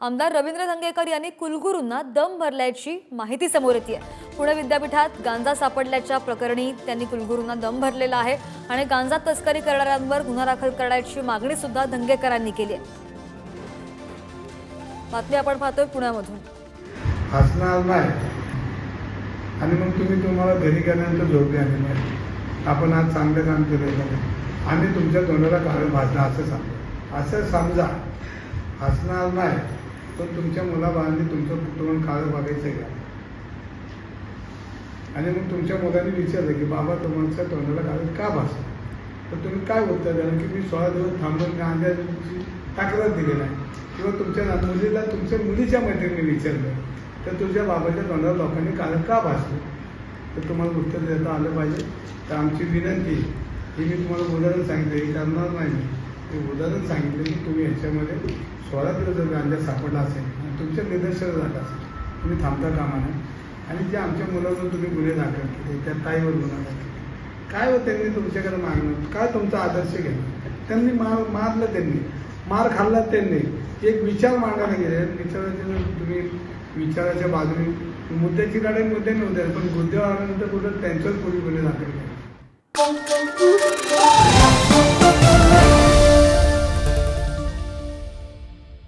आमदार रवींद्र धंगेकर यांनी कुलगुरूंना दम भरल्याची माहिती समोर येते आहे पुणे विद्यापीठात गांजा सापडल्याच्या प्रकरणी त्यांनी कुलगुरूंना दम भरलेला आहे आणि गांजा तस्करी करणाऱ्यांवर गुन्हा दाखल करण्याची मागणी सुद्धा धंगेकरांनी केली आहे. बातमी आपण पाहतोय पुण्यामधून. हसणार नाही. आणि मग तुम्ही तुम्हाला घरी गेल्यानंतर जोड आली नाही. आपण आज चांगलं काम केलं नाही आम्ही तुमच्या तोंडाला काळं भाजणार असं सांगू. असं समजा. हसणार नाही. पण तुमच्या मुलाबाळांनी तुमचं कुटुंब काळं बघायचं का? आणि मग तुमच्या मुलांनी विचारलं की बाबा तुमच्या तोंडाला काळं का भासलं? तर तुम्ही काय उत्तर द्याल? की मी सोळा दिवस थांबून गांजाची तक्रार दिली नाही. किंवा तुमच्या मुलीला तुमच्या मुलीच्या मैत्रिणी विचारलं तर तुझ्या बाबाच्या तोंडाला लोकांनी काळं का भासलं? तर तुम्हाला उत्तर देता आलं पाहिजे. तर आमची विनंती ही मी तुम्हाला उदाहरण सांगितलं हे करणार नाही मी. ते उदाहरण सांगितलं की तुम्ही ह्याच्यामध्ये सोळा किलो जर गांजा सापडला असेल आणि तुमच्या निदर्शन झालं असेल तुम्ही थांबता कामा नये. आणि जे आमच्या मुलावर तुम्ही गुन्हे दाखल केले त्या ताईवर गुन्हा दाखल काय हो त्यांनी तुमच्याकडे मागणं? काय तुमचा आदर्श घेणं? त्यांनी मार मारलं त्यांनी. मार खाल्ला त्यांनी. एक विचार मांडायला गेले. विचाराचे तुम्ही विचाराच्या बाजूने मुद्द्याची गाडी मुद्दे नव्हते पण मुद्द्यावर आल्यानंतर कुठं त्यांच्याच पूर्वी गुन्हे दाखल केले?